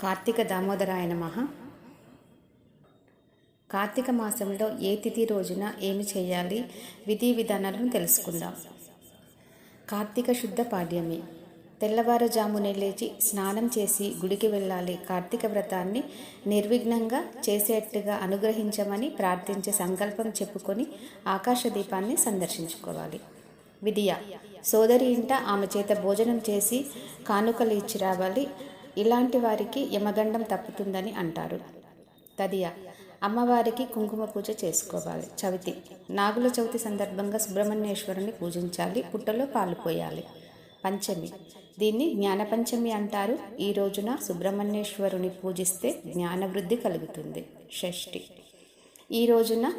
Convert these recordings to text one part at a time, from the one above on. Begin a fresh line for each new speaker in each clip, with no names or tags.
కార్తీక దామోదరాయ నమ. కార్తీక మాసంలో ఏ తిథి రోజున ఏమి చేయాలి? విధి విధానాలను తెలుసుకుందాం. కార్తీక శుద్ధ పాడ్యమి. తెల్లవారుజామునే లేచి స్నానం చేసి గుడికి వెళ్ళాలి. కార్తీక వ్రతాన్ని నిర్విఘ్నంగా చేసేట్టుగా అనుగ్రహించమని ప్రార్థించే సంకల్పం చెప్పుకొని ఆకాశ దీపాన్ని సందర్శించుకోవాలి. విధియ. సోదరి ఇంట ఆమె చేత భోజనం చేసి కానుకలు ఇచ్చి రావాలి. ఇలాంటి వారికి యమగండం తప్పుతుందని అంటారు. తదియ అమ్మవారికి కుంకుమ పూజ చేసుకోవాలి. చవితి నాగుల చవితి సందర్భంగా సుబ్రహ్మణ్యేశ్వరుని పూజించాలి పుట్టలో పాలు పోయాలి. పంచమి దీన్ని జ్ఞానపంచమి అంటారు. ఈ రోజున సుబ్రహ్మణ్యేశ్వరుని పూజిస్తే జ్ఞానవృద్ధి కలుగుతుంది. షష్ఠి ఈ రోజున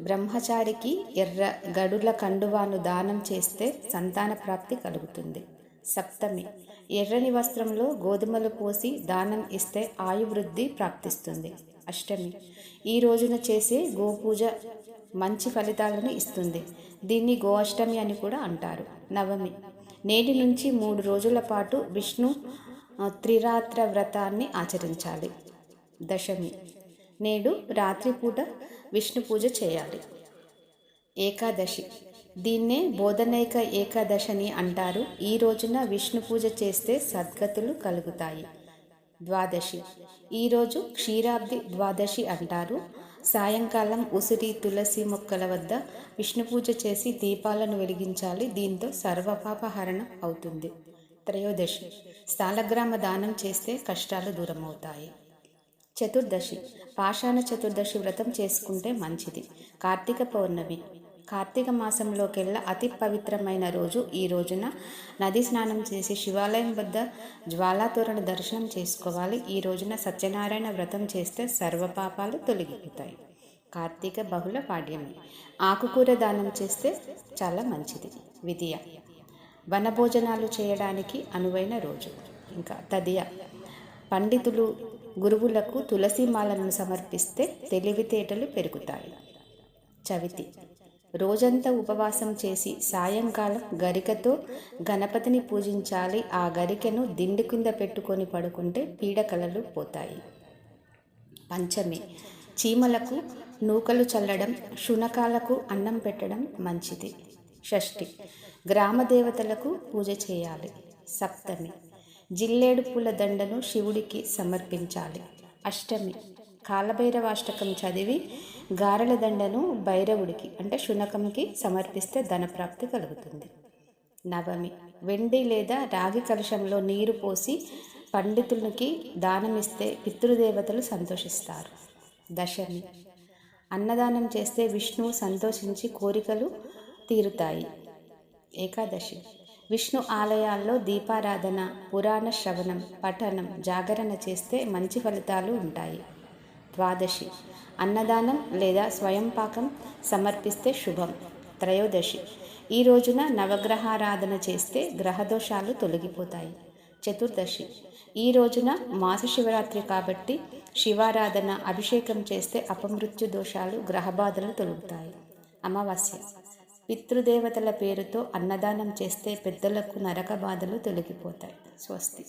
బ్రహ్మచారికి ఎర్ర గడుల కండువాను దానం చేస్తే సంతాన ప్రాప్తి కలుగుతుంది. సప్తమి. ఎర్రని వస్త్రంలో గోధుమలు పోసి దానం ఇస్తే ఆయువృద్ధి ప్రాప్తిస్తుంది. అష్టమి. ఈ రోజున చేసే గోపూజ మంచి ఫలితాలను ఇస్తుంది. దీన్ని గో అష్టమి అని కూడా అంటారు. నవమి. నేటి నుంచి మూడు రోజుల పాటు విష్ణు త్రిరాత్ర వ్రతాన్ని ఆచరించాలి. దశమి. నేడు రాత్రిపూట విష్ణు పూజ చేయాలి. ఏకాదశి. దీన్నే బోధనైక ఏకాదశని అంటారు. ఈ రోజున విష్ణు పూజ చేస్తే సద్గతులు కలుగుతాయి. ద్వాదశి. ఈరోజు క్షీరాబ్ది ద్వాదశి అంటారు. సాయంకాలం ఉసిరి తులసి మొక్కల వద్ద విష్ణు పూజ చేసి దీపాలను వెలిగించాలి. దీంతో సర్వపాపహరణం అవుతుంది. త్రయోదశి. స్థాలగ్రామ దానం చేస్తే కష్టాలు దూరమవుతాయి. చతుర్దశి. పాషాణ చతుర్దశి వ్రతం చేసుకుంటే మంచిది. కార్తీక పౌర్ణమి. కార్తీక మాసంలోకెల్లా అతి పవిత్రమైన రోజు ఈ రోజున నది స్నానం చేసి శివాలయం వద్ద జ్వాలాతోరణ దర్శనం చేసుకోవాలి. ఈ రోజున సత్యనారాయణ వ్రతం చేస్తే సర్వపాపాలు తొలగిపోతాయి. కార్తీక బహుళ పాడ్యమి. ఆకుకూర దానం చేస్తే చాలా మంచిది. విధియ. వనభోజనాలు చేయడానికి అనువైన రోజు. ఇంకా తదియ. పండితులు గురువులకు తులసిమాలను సమర్పిస్తే తెలివితేటలు పెరుగుతాయి. చవితి. రోజంతా ఉపవాసం చేసి సాయంకాలం గరికతో గణపతిని పూజించాలి. ఆ గరికెను దిండు కింద పెట్టుకొని పడుకుంటే పీడకలలు పోతాయి. పంచమి. చీమలకు నూకలు చల్లడం శునకాలకు అన్నం పెట్టడం మంచిది. షష్ఠి. గ్రామ దేవతలకు పూజ చేయాలి. సప్తమి. జిల్లేడు పూల దండను శివుడికి సమర్పించాలి. అష్టమి. కాలభైరవాష్టకం చదివి గారెల దండను భైరవుడికి అంటే శునకంకి సమర్పిస్తే ధనప్రాప్తి కలుగుతుంది. నవమి. వెండి లేదా రాగి కలశంలో నీరు పోసి పండితులకి దానమిస్తే పితృదేవతలు సంతోషిస్తారు. దశమి. అన్నదానం చేస్తే విష్ణువు సంతోషించి కోరికలు తీరుతాయి. ఏకాదశి. విష్ణు ఆలయాల్లో దీపారాధన పురాణ శ్రవణం పఠనం జాగరణ చేస్తే మంచి ఫలితాలు ఉంటాయి. ద్వాదశి. అన్నదానం లేదా స్వయం పాకం సమర్పిస్తే శుభం. త్రయోదశి. ఈ రోజున నవగ్రహారాధన చేస్తే గ్రహదోషాలు తొలగిపోతాయి. చతుర్దశి. ఈ రోజున మాస శివరాత్రి కాబట్టి శివారాధన అభిషేకం చేస్తే అపమృత్యు దోషాలు గ్రహబాధలు తొలుగుతాయి. అమావాస్య. పితృదేవతల పేరుతో అన్నదానం చేస్తే పెద్దలకు నరక బాధలు తొలగిపోతాయి. స్వస్తి.